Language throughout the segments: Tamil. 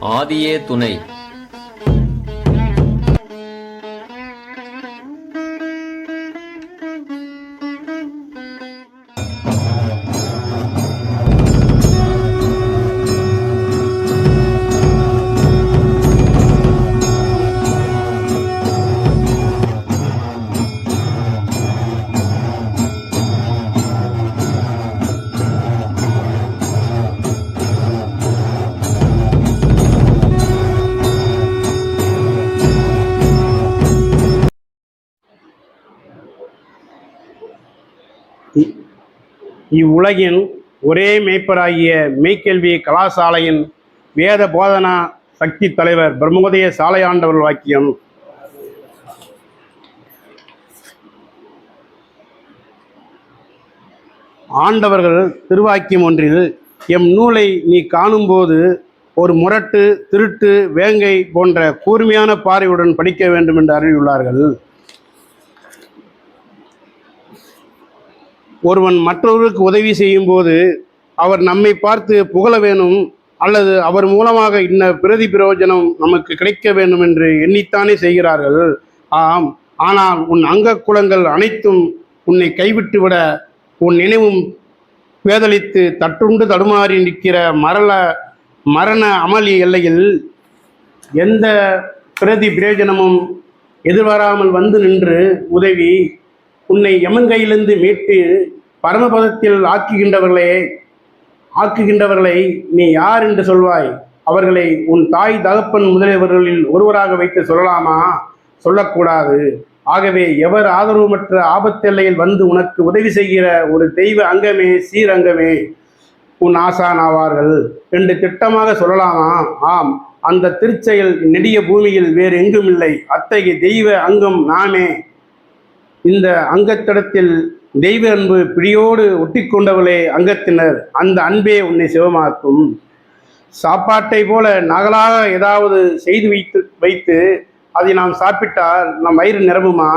ஆதியே துணை. இவ்வுலகின் ஒரே மேய்ப்பராகிய மெய்க்கல்வி கலாசாலையின் வேத போதனா சக்தி தலைவர் பிரம்மோதய சாலையாண்டவர் வாக்கியம். ஆண்டவர்கள் திருவாக்கியம் ஒன்றில் எம் நூலை நீ காணும்போது ஒரு முரட்டு திருட்டு வேங்கை போன்ற கூர்மையான பார்வையுடன் படிக்க வேண்டும் என்று அறிவியுள்ளார்கள் ஒருவன் மற்றவர்களுக்கு உதவி செய்யும்போது அவர் நம்மை பார்த்து புகழ வேணும் அல்லது அவர் மூலமாக இன்ன பிரதி பிரயோஜனம் நமக்கு கிடைக்க வேண்டும் என்று எண்ணித்தானே செய்கிறார்கள். ஆம் ஆனால் உன் அங்க குலங்கள் அனைத்தும் உன்னை கைவிட்டுவிட உன் நினைவும் வேதளித்து தட்டுண்டு தடுமாறி நிற்கிற மரள மரண அமளி எல்லையில் எந்த பிரதி பிரயோஜனமும் எதிர்வராமல் வந்து நின்று உதவி உன்னை எமன் கையிலிருந்து மீட்டு பரமபதத்தில் ஆக்குகின்றவர்களே ஆக்குகின்றவர்களை நீ யார் என்று சொல்வாய்? அவர்களை உன் தாய் தகப்பன் முதலியவர்களில் ஒருவராக வைத்து சொல்லலாமா? சொல்லக்கூடாது. ஆகவே எவர் ஆதரவுமற்ற ஆபத்தெல்லையில் வந்து உனக்கு உதவி செய்கிற ஒரு தெய்வ அங்கமே சீரங்கமே உன் ஆசான் ஆவார்கள் என்று திட்டமாக சொல்லலாமா? ஆம். அந்த திருச்செயல் நெடிய பூமியில் வேறு எங்கும் இல்லை அத்தகைய தெய்வ அங்கம் நாமே இந்த அங்கத்தடத்தில் தெய்வ அன்பு பிடியோடு ஒட்டி கொண்டவளே அங்கத்தினர் அந்த அன்பே உன்னை சிவமாக்கும். சாப்பாட்டை போல நகலாக ஏதாவது செய்து வைத்து வைத்து அதை நாம் சாப்பிட்டால் நம் வயிறு நிரம்புமா?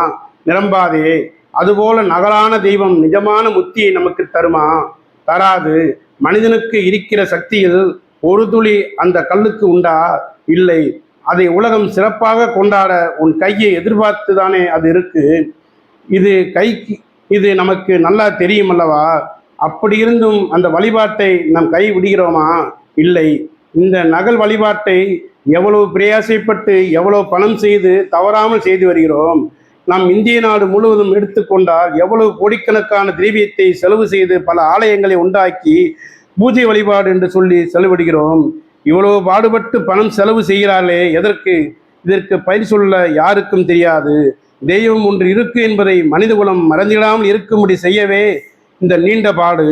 நிரம்பாதே. அதுபோல நகலான தெய்வம் நிஜமான முத்தியை நமக்கு தருமா? தராது. மனிதனுக்கு இருக்கிற சக்தியில் ஒரு துளி அந்த கல்லுக்கு உண்டா? இல்லை. அதை உலகம் சிறப்பாக கொண்டாட உன் கையை எதிர்பார்த்து தானே அது இருக்குது இது கைக்கு இது நமக்கு நல்லா தெரியும் அல்லவா அப்படி இருந்தும் அந்த வழிபாட்டை நம் கை விடுகிறோமா? இல்லை. இந்த நகல் வழிபாட்டை எவ்வளவு பிரயாசைப்பட்டு எவ்வளவு பணம் செய்து தவறாமல் செய்து வருகிறோம்? நம் இந்திய நாடு முழுவதும் எடுத்துக்கொண்டால் எவ்வளவு கோடிக்கணக்கான திரவியத்தை செலவு செய்து பல ஆலயங்களை உண்டாக்கி பூஜை வழிபாடு என்று சொல்லி செலவிடுகிறோம். இவ்வளவு பாடுபட்டு பணம் செலவு செய்கிறார்களே எதற்கு? இதற்கு பயிர் சொல்ல யாருக்கும் தெரியாது. தெய்வம் ஒன்று இருக்கு என்பதை மனிதகுலம் மறந்திடாமல் இருக்கும்படி செய்யவே இந்த நீண்ட பாடு.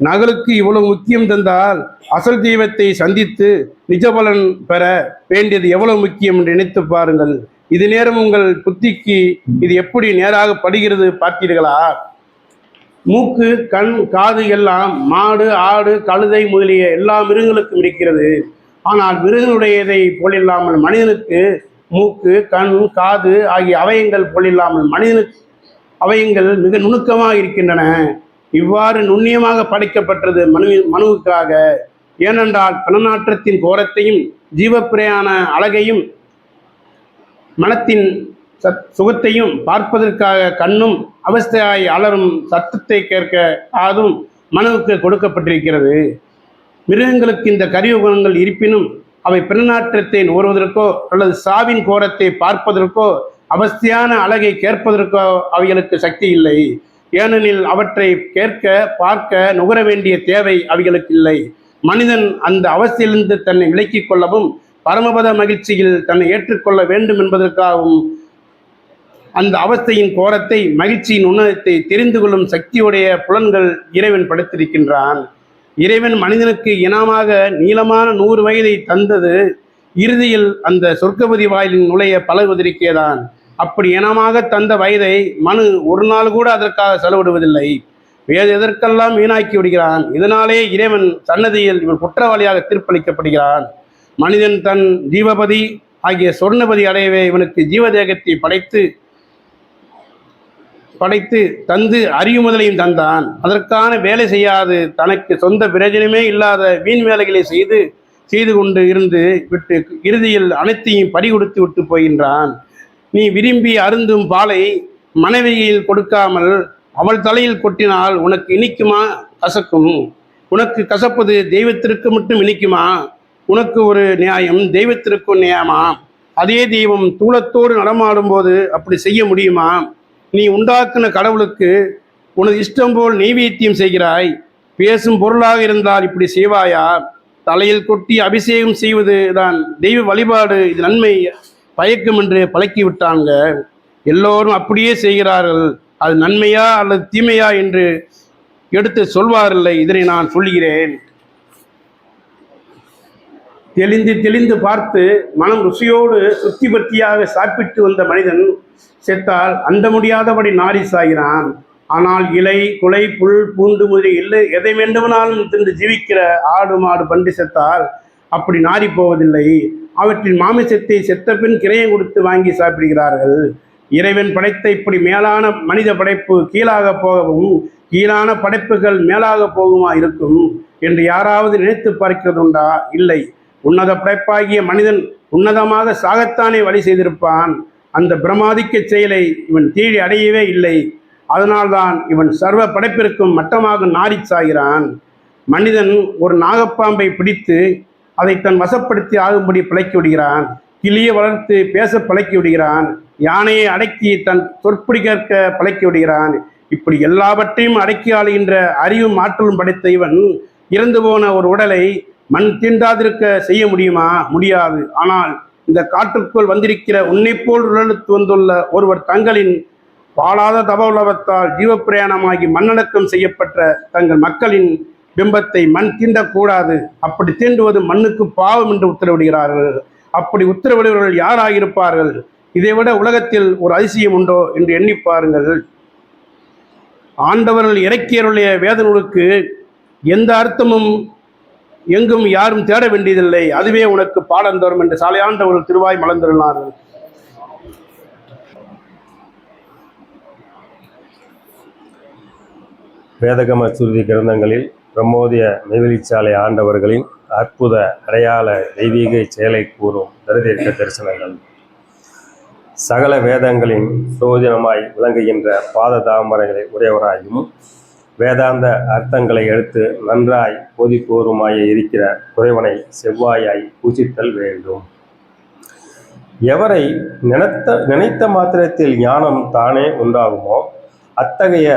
நகலுக்கு இவ்வளவு முக்கியம் தந்தால் அசல் தெய்வத்தை சந்தித்து நிஜபலன் பெற வேண்டியது எவ்வளவு முக்கியம் என்று நினைத்து பாருங்கள். இது நேரம் உங்கள் புத்திக்கு இது எப்படி நேராக படுகிறது பார்த்தீர்களா? மூக்கு கண் காது எல்லாம் மாடு ஆடு கழுதை முதலிய எல்லா மிருகங்களுக்கும் இருக்கிறது. ஆனால் மிருகனுடையதை போலில்லாமல் மனிதனுக்கு மூக்கு கண் காது ஆகிய அவயங்கள் போலில்லாமல் மனிதனுக்கு அவயங்கள் மிக நுணுக்கமாக இருக்கின்றன. இவ்வாறு நுண்ணியமாக படைக்கப்பட்டது மனு மனுவுக்காக. ஏனென்றால் பணநாற்றத்தின் கோரத்தையும் ஜீவப்பிரையான அழகையும் மனத்தின் சத் சுகத்தையும் பார்ப்பதற்காக கண்ணும் அவஸ்தையாய் அலரும் சத்தத்தை கேட்க காதும் மனுவுக்கு கொடுக்கப்பட்டிருக்கிறது. மிருகங்களுக்கு இந்த கரியுகங்கள் இருப்பினும் அவை பிறநாற்றத்தை நுகர்வதற்கோ அல்லது சாவின் கோரத்தை பார்ப்பதற்கோ அவஸ்தியான அழகை கேட்பதற்கோ அவைகளுக்கு சக்தி இல்லை. ஏனெனில் அவற்றை கேட்க பார்க்க நுகர வேண்டிய தேவை அவைகளுக்கு இல்லை. மனிதன் அந்த அவஸ்தையிலிருந்து தன்னை விலக்கிக் கொள்ளவும் பரமபத மகிழ்ச்சியில் தன்னை ஏற்றுக்கொள்ள வேண்டும் என்பதற்காகவும் அந்த அவஸ்தையின் கோரத்தை மகிழ்ச்சியின் உன்னதத்தை தெரிந்து கொள்ளும் சக்தியுடைய புலன்கள் இறைவன் படுத்திருக்கின்றான். இறைவன் மனிதனுக்கு இனமாக நீளமான நூறு வயதை தந்தது. இறுதியில் அந்த சொர்க்கபதி வாயிலின் நுழைய பழகுவதற்கேதான் அப்படி இனமாக தந்த வயதை மனு ஒரு நாள் கூட அதற்காக செலவிடுவதில்லை. வேறு எதற்கெல்லாம் வீணாக்கி விடுகிறான்? இதனாலே இறைவன் சன்னதியில் இவன் குற்றவாளியாக தீர்ப்பளிக்கப்படுகிறான். மனிதன் தன் ஜீவபதி ஆகிய சொர்ணபதி அடையவே இவனுக்கு ஜீவதேகத்தை படைத்து படைத்து தந்து அறிவு முதலையும் தந்தான். அதற்கான வேலை செய்யாது. தனக்கு சொந்த பிரயோஜனமே இல்லாத வீண் வேலைகளை செய்து செய்து கொண்டு இருந்து விட்டு இறுதியில் அனைத்தையும் பறிகொடுத்து விட்டு போகின்றான். நீ விரும்பி அருந்தும் பாலை மனைவியில் கொடுக்காமல் அவள் தலையில் கொட்டினால் உனக்கு இனிக்குமா? கசக்கும். உனக்கு கசப்பது தெய்வத்திற்கு மட்டும் இனிக்குமா? உனக்கு ஒரு நியாயம் தெய்வத்திற்கும் நியாயமா அதே தெய்வம் தூளத்தோடு நடமாடும்போது அப்படி செய்ய முடியுமா? நீ உண்டாக்குன கடவுளுக்கு உனது இஷ்டம் போல் நெய்வேத்தியம் செய்கிறாய். பேசும் பொருளாக இருந்தால் இப்படி செய்வாயா? தலையில் கொட்டி அபிஷேகம் செய்வது தான் தெய்வ வழிபாடு. இது நன்மை பயக்கும் என்று பழக்கி விட்டாங்க எல்லோரும் அப்படியே செய்கிறார்கள். அது நன்மையா அல்லது தீமையா என்று எடுத்து சொல்வாரில்லை இதனை நான் சொல்கிறேன் தெளிந்து தெளிந்து பார்த்து மனம் ருசியோடு சுத்தி பத்தியாக சாப்பிட்டு வந்த மனிதன் செத்தால் அண்ட முடியாதபடி நாரி சாகிறான் ஆனால் இலை குலை புல் பூண்டு முதலிய இல்லை எதை வேண்டுமானாலும் தின்று ஜீவிக்கிற ஆடு மாடு பண்டு செத்தால் அப்படி நாரி போவதில்லை. அவற்றின் மாமிசத்தை செத்த பின் கிரையம் கொடுத்து வாங்கி சாப்பிடுகிறார்கள். இறைவன் படைத்த இப்படி மேலான மனித படைப்பு கீழாக போகவும் கீழான படைப்புகள் மேலாக போகுமா இருக்கும் என்று யாராவது நினைத்து பார்க்கிறதுண்டா? இல்லை. உன்னத படைப்பாகிய மனிதன் உன்னதமாக சாகத்தானே வழி செய்திருப்பான். அந்த பிரமாதிக்க செயலை இவன் தீழி அடையவே இல்லை. அதனால்தான் இவன் சர்வ படைப்பிற்கும் மட்டமாக நாறிச் சாகிறான். மனிதன் ஒரு நாகப்பாம்பை பிடித்து அதை தன் வசப்படுத்தி ஆகும்படி பிழைக்கி விடுகிறான். கிளியை வளர்த்து பேச பழக்கி விடுகிறான். யானையை அடக்கி தன் சொற்படி கேட்க பழக்கி விடுகிறான். இப்படி எல்லாவற்றையும் அடக்கி ஆளுகின்ற அறிவும் ஆற்றலும் படைத்த இவன் இறந்து போன ஒரு உடலை மண் தீண்டாதிருக்க செய்ய முடியுமா? முடியாது. ஆனால் இந்த காட்டுக்குள் வந்திருக்கிற உன்னை போல் உடலுக்கு வந்துள்ள ஒருவர் தங்களின் பாழாத தபோலவத்தால் ஜீவப்பிரயாணமாகி மண்ணடக்கம் செய்யப்பட்ட தங்கள் மக்களின் பிம்பத்தை மண் தீண்டக்கூடாது. அப்படி தீண்டுவது மண்ணுக்கு பாவம் என்று உத்தரவிடுகிறார்கள். அப்படி உத்தரவிடுபவர்கள் யாராயிருப்பார்கள்? இதைவிட உலகத்தில் ஒரு அதிசயம் உண்டோ என்று எண்ணி பாருங்கள். ஆண்டவர்கள் இறக்கியருடைய வேதனுக்கு எந்த அர்த்தமும் எங்கும் யாரும் தேட வேண்டியதில்லை. அதுவே உனக்கு பாடம் தரும் என்று சாலையாண்டவர்கள் திருவாய் மலர்ந்திருந்தார்கள். வேதகம சுருதி கிரந்தங்களில் பிரம்மோதிய நெய்வெளிச்சாலை ஆண்டவர்களின் அற்புத அடையாள தெய்வீக செயலை கூறும் தரிதீர்க்க தரிசனங்கள். சகல வேதங்களின் சோதனமாய் விளங்குகின்ற பாத தாமரைகளை உடையவராயும் வேதாந்த அர்த்தங்களை எடுத்து நன்றாய் போதிப்போருமாய இருக்கிற குறைவனை செவ்வாயாய் பூஜித்தல் வேண்டும். எவரை நினைத்த நினைத்த மாத்திரத்தில் ஞானம் தானே உண்டாகுமோ அத்தகைய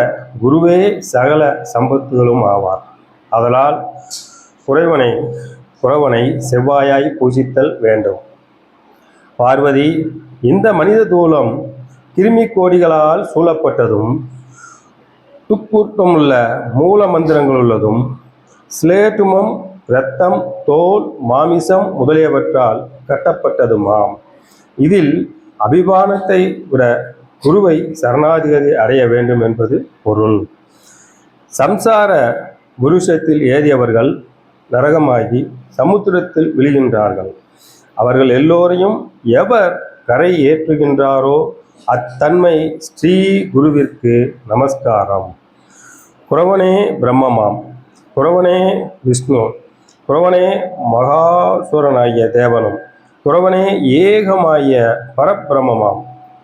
குருவே சகல சம்பத்துகளும் ஆவார். அதனால் குறைவனை குறவனை செவ்வாயாய் பூஜித்தல் வேண்டும். பார்வதி இந்த மனித தூலம் கிருமி கோடிகளால் சூழப்பட்டதும் துப்புர்க்கமுள்ள மூல மந்திரங்கள் உள்ளதும் சிலேட்டுமம் இரத்தம் தோல் மாமிசம் முதலியவற்றால் கட்டப்பட்டதுமாம். இதில் அபிமானத்தை விட குருவை சரணாதிகதி அடைய வேண்டும் என்பது பொருள். சம்சார புருஷத்தில் ஏறியவர்கள் நரகமாகி சமுத்திரத்தில் விழுகின்றார்கள். அவர்கள் எல்லோரையும் எவர் கரை ஏற்றுகின்றாரோ அத்தன்மை ஸ்ரீ குருவிற்கு நமஸ்காரம். குறவனே பிரம்மமாம் குறவனே விஷ்ணு குரவனே மகாசுரனாகிய தேவனும் குரவனே ஏகமாகிய பரபிரமமாம்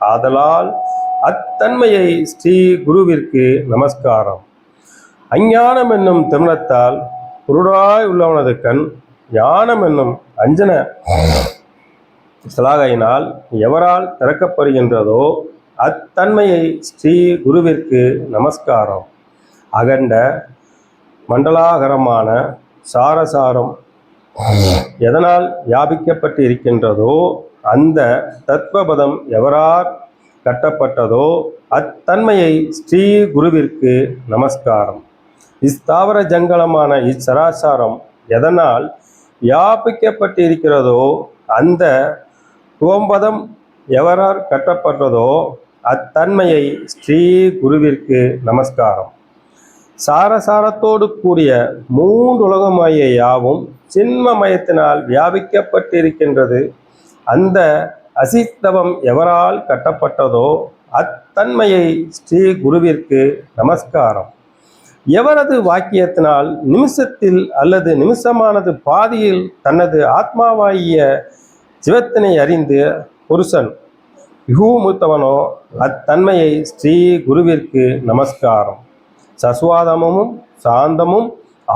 ஆதலால் அத்தன்மையை ஸ்ரீ குருவிற்கு நமஸ்காரம். அஞ்ஞானம் என்னும் திமிரத்தால் குருடாய் உள்ளவனது கண் ஞானம் என்னும் அஞ்சன சலாகையினால் எவரால் திறக்கப்படுகின்றதோ அத்தன்மையை ஸ்ரீ குருவிற்கு நமஸ்காரம். அகண்ட மண்டலாகரமான சாரசாரம் எதனால் வியாபிக்கப்பட்டு இருக்கின்றதோ அந்த தத்வபதம் எவரார் கட்டப்பட்டதோ அத்தன்மையை ஸ்ரீ குருவிற்கு நமஸ்காரம். இஸ்தாவர ஜங்கலமான இச்சராசாரம் எதனால் வியாபிக்கப்பட்டு இருக்கிறதோ அந்த துவம்பதம் எவரார் கட்டப்பட்டதோ அத்தன்மையை ஸ்ரீ குருவிற்கு நமஸ்காரம். சாரசாரத்தோடு கூடிய மூன்றுலகமாகிய யாவும் சின்மமயத்தினால் வியாபிக்கப்பட்டிருக்கின்றது. அந்த அசித்தவம் எவரால் கட்டப்பட்டதோ அத்தன்மையை ஸ்ரீ குருவிற்கு நமஸ்காரம். எவரது வாக்கியத்தினால் நிமிஷத்தில் அல்லது நிமிஷமானது பாதியில் தனது ஆத்மாவாகிய சிவத்தினை அறிந்து புருஷன் யூமுத்தவனோ அத்தன்மையை ஸ்ரீ குருவிற்கு நமஸ்காரம். சசுவாதமும் சாந்தமும்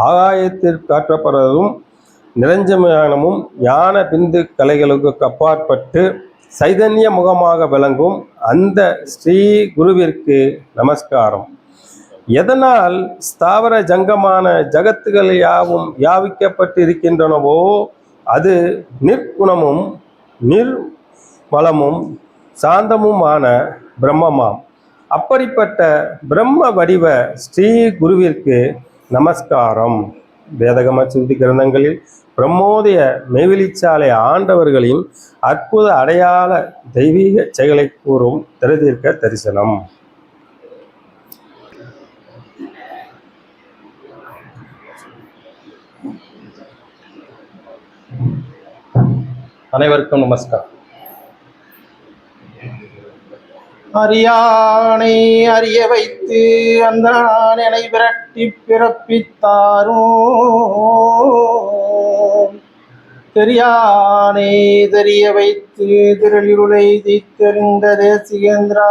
ஆகாயத்திற்கு காற்றப்படுறதும் நிரஞ்சமானமும் ஞான பிந்து கலைகளுக்கு அப்பாற்பட்டு சைதன்ய முகமாக விளங்கும் அந்த ஸ்ரீ குருவிற்கு நமஸ்காரம். எதனால் ஸ்தாவர ஜங்கமான ஜகத்துகள் யாவும் யாவிக்கப்பட்டிருக்கின்றனவோ அது நிற்குணமும் நிர்மலமும் சாந்தமுமான பிரம்மமாம். அப்படிப்பட்ட பிரம்ம வடிவ ஸ்ரீ குருவிற்கு நமஸ்காரம். வேதகம சுருதி கிரந்தங்களில் பிரம்மோதய மெய்வெளிச்சாலை ஆண்டவர்களின் அற்புத அடையாள தெய்வீக செயலை கூறும் திரதீர்க்க தரிசனம். அனைவருக்கும் நமஸ்காரம். அறியானை அறிய வைத்து அந்த நானனை விரட்டி பிறப்பித்தாரோ தெரியானை தெரிய வைத்து திரளிருளை தெரிந்த தேசிகேந்திரா.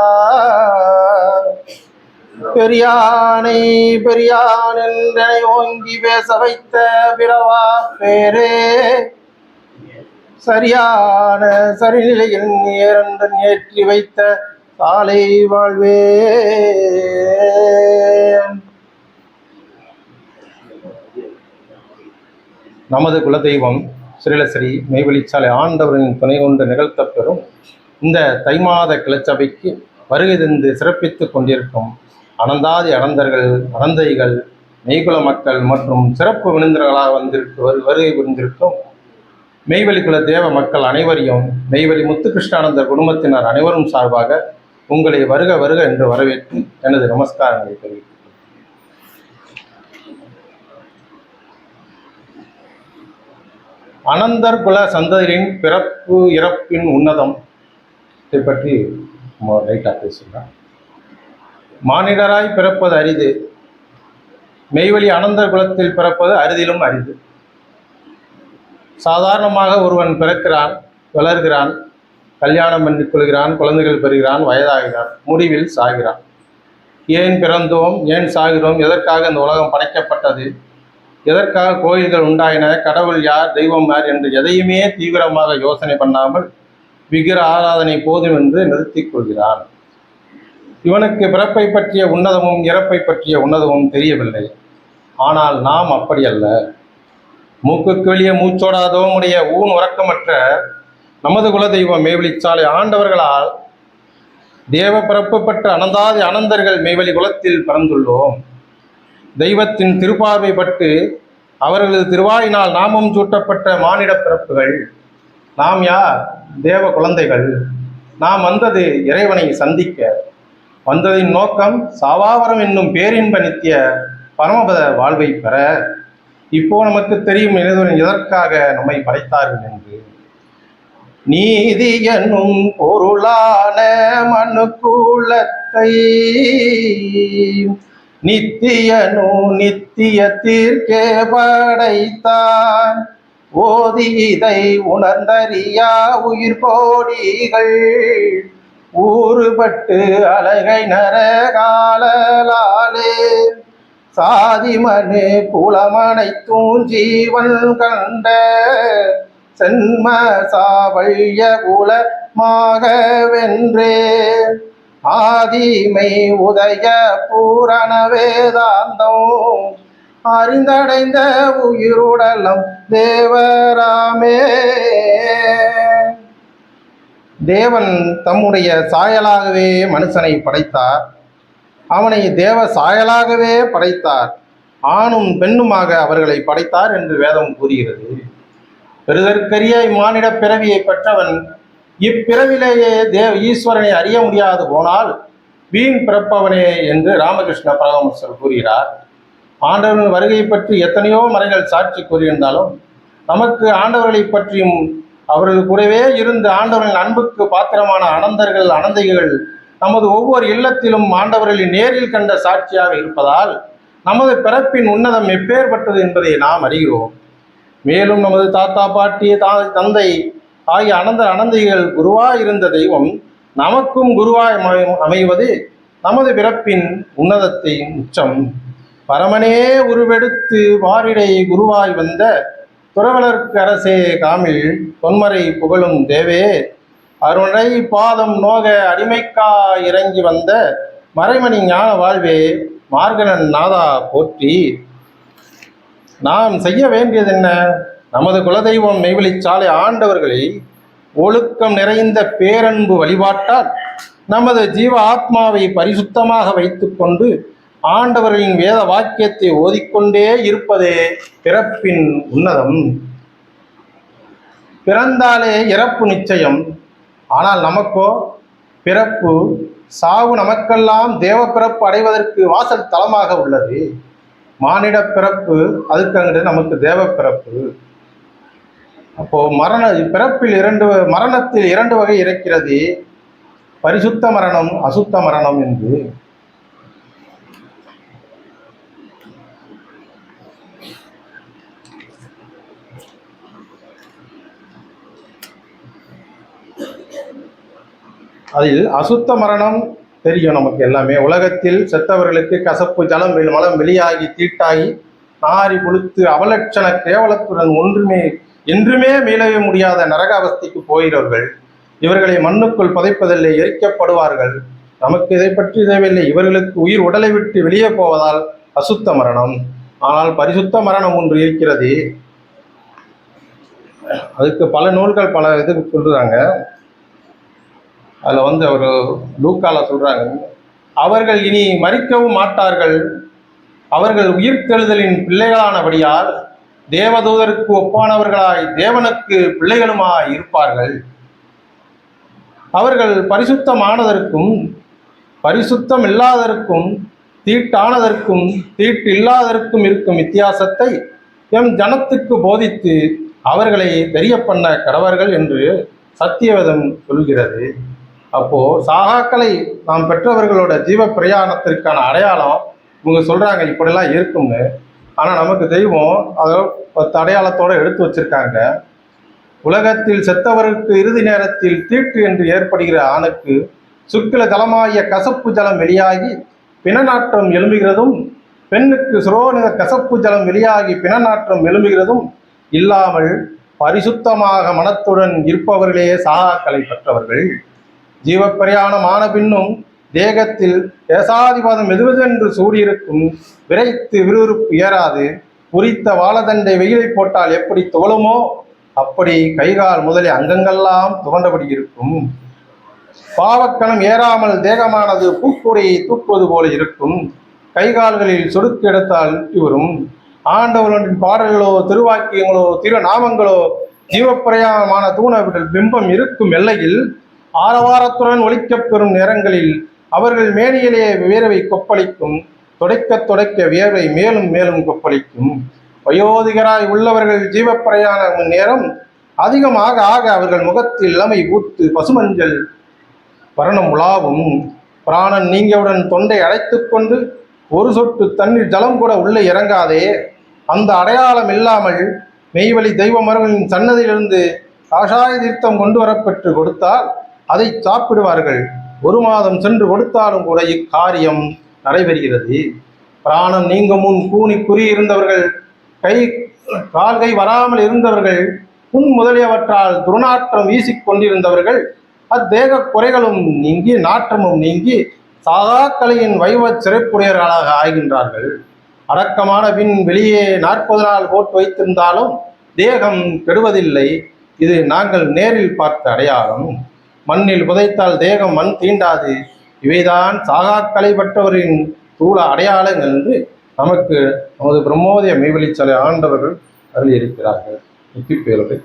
பெரியானை பெரியான் என்றனை ஓங்கி பேச வைத்த பிறவா பேரே. சரியான சரிநிலையில் நேரந்தன் ஏற்றி வைத்த காலை வாழ்வே நமது குலதெய்வம் ஸ்ரீலஸ்ரீ மெய்வெளிச்சாலை ஆண்டவரின் துணை கொண்டு நிகழ்த்த பெறும் இந்த தை மாத கிளச்சபைக்கு வருகை தந்து சிறப்பித்துக் கொண்டிருக்கும் அனந்தாதி அனந்தர்கள் அனந்தைகள் மெய்குல மக்கள் மற்றும் சிறப்பு விருந்தினர்களாக வந்திருக்கு வருகை புரிந்திருக்கும் மெய்வெளி குல தேவ மக்கள் அனைவரையும் மெய்வெளி முத்துகிருஷ்ணானந்தர் குடும்பத்தினர் அனைவரும் சார்பாக உங்களை வருக வருக என்று வரவேற்று எனது நமஸ்காரங்களை தெரிவிக்கிறேன் அனந்தர் குல சந்ததியின் பிறப்பு இறப்பின் உன்னதம் இதை பற்றி லைட்டாக பேசுகிறேன் மானிடராய் பிறப்பது அரிது. மெய்வழி அனந்தர் குலத்தில் பிறப்பது அரிதிலும் அரிது. சாதாரணமாக ஒருவன் பிறக்கிறான் வளர்கிறான் கல்யாணம் பண்ணி கொள்கிறான் குழந்தைகள் பெறுகிறான் வயதாகிறான் முடிவில் சாகிறான். ஏன் பிறந்தோம் ஏன் சாகிறோம் எதற்காக இந்த உலகம் படைக்கப்பட்டது? எதற்காக கோயில்கள் உண்டாயின கடவுள் யார் தெய்வம் யார் என்று எதையுமே தீவிரமாக யோசனை பண்ணாமல் விக்கிர ஆராதனை போதும் என்று நிறுத்திக் கொள்கிறான். இவனுக்கு பிறப்பை பற்றிய உன்னதமும் இறப்பை பற்றிய உன்னதமும் தெரியவில்லை. ஆனால் நாம் அப்படி அல்ல. மூக்குக்கு வெளியே மூச்சோடாதவும் உடைய ஊன் உறக்கமற்ற நமது குலதெய்வம் மேவெளிச்சாலை ஆண்டவர்களால் தேவ பிறப்பு பெற்ற அனந்தாதி அனந்தர்கள் மேவெளி குலத்தில் பிறந்துள்ளோம். தெய்வத்தின் திருப்பார்வை பட்டு அவர்களது திருவாயினால் நாமம் சூட்டப்பட்ட மானிட பிறப்புகள். நாம் யார்? தேவ குழந்தைகள். நாம் வந்தது இறைவனை சந்திக்க. வந்ததின் நோக்கம் சாவாவரம் என்னும் பேரின்ப நித்திய பரமபத வாழ்வை பெற. இப்போ நமக்கு தெரியும் இறைவன் எதற்காக நம்மை படைத்தார்கள் என்று. நீதி என்னும் பொருளான மனுக்குலத்தை. நித்தியனு தீர்க்கே படைத்தான் ஓதி இதை உணர்ந்தறியா உயிர் கோடிகள் ஊறுபட்டு அழகை நரகாலாலே சாதி மனு குலமனைத்தும் ஜீவன் கண்ட சென்ம சாவழிய குலமாக வென்றே ஆதிமை உதய பூரண வேதாந்தம். அறிந்தடைந்த உயிருடலம் தேவராமே. தேவன் தம்முடைய சாயலாகவே மனுஷனை படைத்தார். அவனை தேவ சாயலாகவே படைத்தார். ஆணும் பெண்ணுமாக அவர்களை படைத்தார் என்று வேதம் கூறுகிறது. பெருதற்கரிய இம்மானிட பிறவியை பெற்றவன் இப்பிறவிலேயே தேவ ஈஸ்வரனை அறிய முடியாது போனால் வீண் பிறப்பவனே என்று ராமகிருஷ்ண பரமஹம்சர் கூறுகிறார். ஆண்டவரின் வருகை பற்றி எத்தனையோ மறைகள் சாட்சி கூறியிருந்தாலும் நமக்கு ஆண்டவர்களை பற்றியும் அவர்கள் கூடவே இருந்து ஆண்டவரின் அன்புக்கு பாத்திரமான அனந்தர்கள் அனந்தைகள் நமது ஒவ்வொரு இல்லத்திலும் ஆண்டவர்களை நேரில் கண்ட சாட்சியாக இருப்பதால் நமது பிறப்பின் உன்னதம் எப்பேற்பட்டது என்பதை நாம் அறிகிறோம். மேலும் நமது தாத்தா பாட்டி தா தந்தை ஆகிய அனந்த அனந்தைகள் குருவாய் இருந்த தெய்வம் நமக்கும் குருவாய் அமை- அமைவது நமது பிறப்பின் உன்னதத்தின் உச்சம். பரமனே உருவெடுத்து வாரிடை குருவாய் வந்த துறவலர்க்கு அரசே காமில் தொன்மறை புகழும் தேவே. அருணை பாதம் நோக அடிமைக்கா இறங்கி வந்த மறைமணி ஞான வாழ்வே மார்கணன் நாதா போற்றி. நாம் செய்ய வேண்டியது என்ன? நமது குலதெய்வம் நெய்வெளிச்சாலை ஆண்டவர்களை ஒழுக்கம் நிறைந்த பேரன்பு வழிபாட்டால் நமது ஜீவ ஆத்மாவை பரிசுத்தமாக வைத்துக்கொண்டு ஆண்டவர்களின் வேத வாக்கியத்தை ஓதிக்கொண்டே இருப்பதே பிறப்பின் உன்னதம். பிறந்தாலே இறப்பு நிச்சயம். ஆனால் நமக்கோ? பிறப்பு சாவு நமக்கெல்லாம் தேவ பிறப்பு அடைவதற்கு வாசல் தலமாக உள்ளது. மானிட பிறப்பு அதுக்கு நமக்கு தேவ பிறப்பு. அப்போ மரண பிறப்பில் இரண்டு மரணத்தில் இரண்டு வகை இருக்கிறது. பரிசுத்த மரணம் அசுத்த மரணம் என்று. அதில் அசுத்த மரணம் தெரியும் நமக்கு எல்லாமே. உலகத்தில் செத்தவர்களுக்கு கசப்பு ஜலம் மலம் வெளியாகி தீட்டாகி நாரி கொளுத்து அவலட்சண கேவலத்துடன் ஒன்றுமே என்றுமே மீளவே முடியாத நரக அவஸ்தைக்கு போகிறவர்கள் இவர்களை மண்ணுக்குள் புதைப்பதில்லை எரிக்கப்படுவார்கள். நமக்கு இதை பற்றி தேவையில்லை. இவர்களுக்கு உயிர் உடலை விட்டு வெளியே போவதால் அசுத்த மரணம். ஆனால் பரிசுத்த மரணம் ஒன்று இருக்கிறது. அதுக்கு பல நூல்கள் பல இது சொல்றாங்க. அதில் வந்து ஒரு லூக்கால சொல்கிறாங்க அவர்கள் இனி மறிக்கவும் மாட்டார்கள். அவர்கள் உயிர்த்தெழுதலின் பிள்ளைகளானபடியால் தேவதூதருக்கு ஒப்பானவர்களாய் தேவனுக்கு பிள்ளைகளுமாய் இருப்பார்கள். அவர்கள் பரிசுத்தமானதற்கும் பரிசுத்தம் இல்லாததற்கும் தீட்டானதற்கும் தீட்டு இல்லாததற்கும் இருக்கும் வித்தியாசத்தை எம் ஜனத்துக்கு போதித்து அவர்களை தெரிய பண்ண கடவர்கள் என்று சத்தியவதம் சொல்கிறது. அப்போ சாகாக்களை நாம் பெற்றவர்களோட ஜீவ பிரயாணத்திற்கான அடையாளம் இவங்க சொல்றாங்க இப்படிலாம் இருக்கும்னு. ஆனா நமக்கு தெய்வம் அதை பத்து அடையாளத்தோட எடுத்து வச்சிருக்காங்க. உலகத்தில் செத்தவருக்கு இறுதி நேரத்தில் தீட்டு என்று ஏற்படுகிற ஆணுக்கு சுக்கில ஜலமாகிய கசப்பு ஜலம் வெளியாகி பிணநாற்றம் எழும்புகிறதும் பெண்ணுக்கு சுரோனித கசப்பு ஜலம் வெளியாகி பிணநாற்றம் எழும்புகிறதும் இல்லாமல் பரிசுத்தமாக மனத்துடன் இருப்பவர்களே சாகாக்களை பெற்றவர்கள். ஜீவப்பிரயாணம் ஆன பின்னும் தேகத்தில் தேசாதிபாதம் மெதுவெதென்று சூடியிருக்கும் விரைத்து விறுவிறுப்பு ஏறாது குறித்த வாழதண்டை வெயிலை போட்டால் எப்படி துவளுமோ அப்படி கைகால் முதலிய அங்கங்கள்லாம் துவண்டபடி இருக்கும். பாவக்கணம் ஏறாமல் தேகமானது பூக்குறையை தூக்குவது போல இருக்கும். கைகால்களில் சொடுக்கு எடுத்தால் ஊட்டி வரும் ஆண்டவர்களின் பாடல்களோ திருவாக்கியங்களோ திருநாமங்களோ ஜீவப்பிரயாணமான தூண பிம்பம் இருக்கும் எல்லையில் ஆரவாரத்துடன் ஒழிக்கப்பெறும் நேரங்களில் அவர்கள் மேனியிலே வியர்வை கொப்பளிக்கும் துடைக்க துடைக்க வியர்வை மேலும் மேலும் கொப்பளிக்கும். வயோதிகராய் உள்ளவர்கள் ஜீவப்பிரயாண நேரம் அதிகமாக ஆக அவர்கள் முகத்தில் இளமை ஊத்து பசுமஞ்சள் வரணம் உலாவும். பிராணன் நீங்கவுடன் தொண்டை அடைத்துக் கொண்டு ஒரு சொட்டு தண்ணீர் ஜலம் கூட உள்ளே இறங்காதே. அந்த அடையாளம் இல்லாமல் மெய்வழி தெய்வமர்களின் சன்னதியிலிருந்து காஷாய தீர்த்தம் கொண்டு வரப்பெற்று கொடுத்தால் அதை சாப்பிடுவார்கள். ஒரு மாதம் சென்று கொடுத்தாலும் கூட இக்காரியம் நடைபெறுகிறது. பிராணம் நீங்க முன் கூனி குறி இருந்தவர்கள் கை கால்கை வராமல் இருந்தவர்கள் புண் முதலியவற்றால் துர்நாற்றம் வீசிக் கொண்டிருந்தவர்கள் அத்தேக குறைகளும் நீங்கி நாற்றமும் நீங்கி சாதாக்கலையின் வைவச் சிறைப்புடையர்களாக ஆகின்றார்கள். அடக்கமான பின் வெளியே நாற்பது நாள் போட்டு வைத்திருந்தாலும் தேகம் கெடுவதில்லை. இது நாங்கள் நேரில் பார்த்த அடையாளம். மண்ணில் புதைத்தால் தேகம் மண் தீண்டாது. இவைதான் சாகாக்கலை பட்டவரின் தூள அடையாளங்கள் என்று நமக்கு நமது பிரம்மோதய மெய்வெளிச்சலை ஆண்டவர்கள் அருளி இருக்கிறார்கள் முத்தி பேருடைய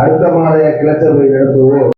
அடுத்த மாத கிளச்சபை நடத்துவோம்.